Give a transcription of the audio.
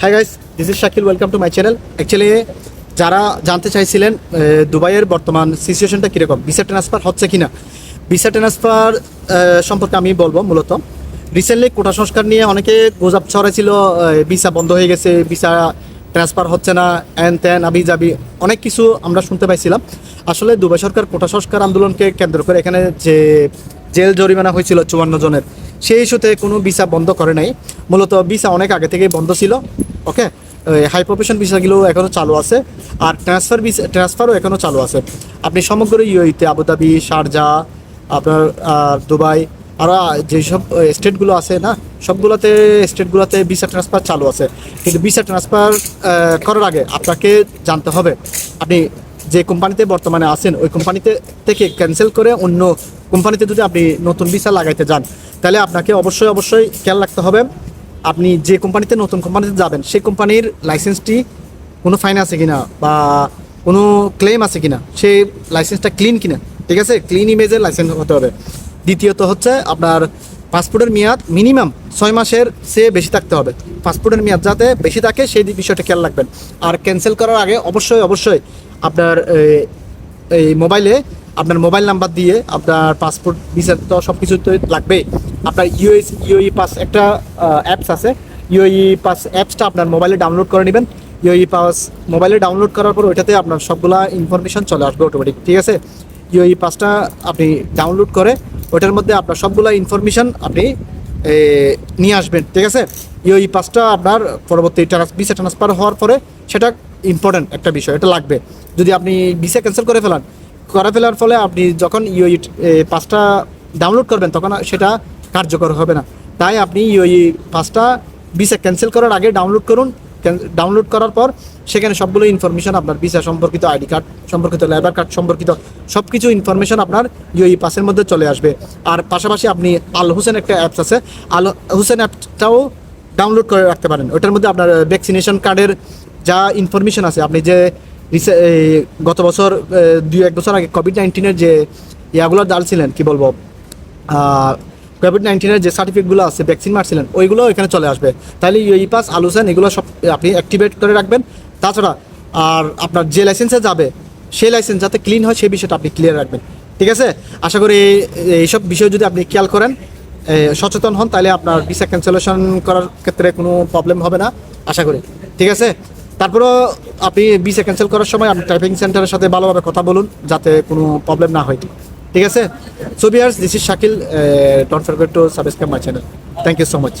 Hi guys this is Shakil welcome to my channel actually যারা জানতে চাইছিলেন দুবাইয়ের বর্তমান সিচুয়েশনটা কীরকম? ভিসা ট্রান্সফার হচ্ছে কি না ভিসা ট্রান্সফার সম্পর্কে আমি বলব মূলত। রিসেন্টলি কোটা সংস্কার নিয়ে অনেকে গোজাব ছড়াইছিল ভিসা বন্ধ হয়ে গেছে ভিসা ট্রান্সফার হচ্ছে না অ্যান ত্যান আবি যাবি অনেক কিছু আমরা শুনতে পাইছিলাম। আসলে দুবাই সরকার কোটা সংস্কার আন্দোলনকে কেন্দ্র করে এখানে যে জেল জরিমানা হয়েছিল চুয়ান্ন জনের সেই ইস্যুতে কোনো ভিসা বন্ধ করে নাই। মূলত ভিসা অনেক আগে থেকেই বন্ধ ছিল, ওকে? হাই প্রফেশন ভিসাগুলো এখনও চালু আছে, আর ট্রান্সফার ভিসা, ট্রান্সফারও এখনও চালু আছে। আপনি সমগ্র ইউইতে আবুধাবি, শারজা, আপনার দুবাই আরও যেসব স্টেটগুলো আছে না, সবগুলোতে, স্টেটগুলোতে ভিসা ট্রান্সফার চালু আছে। কিন্তু ভিসা ট্রান্সফার করার আগে আপনাকে জানতে হবে, আপনি যে কোম্পানিতে বর্তমানে আছেন, ওই কোম্পানিতে থেকে ক্যান্সেল করে অন্য কোম্পানিতে যদি আপনি নতুন ভিসা লাগাইতে যান তাহলে আপনাকে অবশ্যই অবশ্যই খেয়াল রাখতে হবে। আপনি যে কোম্পানিতে নতুন কোম্পানিতে যাবেন সেই কোম্পানির লাইসেন্সটি কোনো ফাইন আছে কিনা বা কোনো ক্লেম আছে কিনা সেই লাইসেন্সটা ক্লিন কিনা ঠিক আছে? ক্লিন ইমেজের লাইসেন্স হতে হবে। দ্বিতীয়ত হচ্ছে আপনার পাসপোর্টের মেয়াদ মিনিমাম ছয় মাসের সে বেশি থাকতে হবে। পাসপোর্টের মেয়াদ যাতে বেশি থাকে সেই বিষয়টা খেয়াল রাখবেন। আর ক্যান্সেল করার আগে অবশ্যই অবশ্যই আপনার এই, এই মোবাইলে আপনার মোবাইল নাম্বার দিয়ে আপনার পাসপোর্ট ভিসা তো সব কিছু তো লাগবেই। আপনার ইউএস ইউই পাস একটা অ্যাপস আছে। ইউই পাস অ্যাপসটা আপনার মোবাইলে ডাউনলোড করে নেবেন। ইউই পাস মোবাইলে ডাউনলোড করার পর ওইটাতে আপনার সবগুলা ইনফরমেশন চলে আসবে অটোমেটিক ঠিক আছে? ইউই পাসটা আপনি ডাউনলোড করে ওইটার মধ্যে আপনার সবগুলা ইনফরমেশন আপনি নিয়ে আসবেন, ঠিক আছে? ইউই পাসটা আপনার পরবর্তী ট্রান্স ভিসা ট্রান্সফার হওয়ার পরে সেটা ইম্পর্ট্যান্ট একটা বিষয়, এটা লাগবে। যদি আপনি ভিসা ক্যান্সেল করে ফেলান করে ফেলার ফলে আপনি যখন ইউই পাসটা ডাউনলোড করবেন, তখন সেটা কার্যকর হবে না। তাই আপনি ইউই পাসটা ভিসা ক্যান্সেল করার আগে ডাউনলোড করুন। ডাউনলোড করার পর সেখানে সবগুলো ইনফরমেশন আপনার ভিসা সম্পর্কিত আইডি কার্ড, সম্পর্কিত লেবার কার্ড, সম্পর্কিত সব কিছু ইনফরমেশন আপনার ইউই পাসের মধ্যে চলে আসবে। আর পাশাপাশি আপনি আল হোসেন একটা অ্যাপস আছে। আল হোসেন অ্যাপটাও ডাউনলোড করে রাখতে পারেন। ওটার মধ্যে আপনার ভ্যাকসিনেশন কার্ডের যা ইনফরমেশন আছে, আপনি যে গত বছর দুই এক বছর আগে কোভিড নাইন্টিনের যে ইয়াগুলো ডালছিলেন কি বলব? কোভিড নাইন্টিনের যে সার্টিফিকেটগুলো আছে ভ্যাকসিন মারছিলেন ওইগুলো এখানে চলে আসবে। তাহলে ইউই পাস আলুসেন, এগুলো সব আপনি অ্যাক্টিভেট করে রাখবেন। তাছাড়া, আর আপনার যে লাইসেন্সে যাবে, সেই লাইসেন্স যাতে ক্লিন হয়, সেই বিষয়টা আপনি ক্লিয়ার রাখবেন। ঠিক আছে? আশা করি এইসব বিষয় যদি আপনি খেয়াল করেন সচেতন হন, তাহলে আপনার ভিসা ক্যান্সেলেশন করার ক্ষেত্রে কোনো প্রবলেম হবে না, আশা করি। ঠিক আছে? তারপরেও আপনি ভিসা ক্যান্সেল করার সময় আপনি টাইপিং সেন্টারের সাথে ভালোভাবে কথা বলুন, যাতে কোনো প্রবলেম না হয়। ঠিক আছে? So viewers this is Shakil don't forget to subscribe my channel thank you so much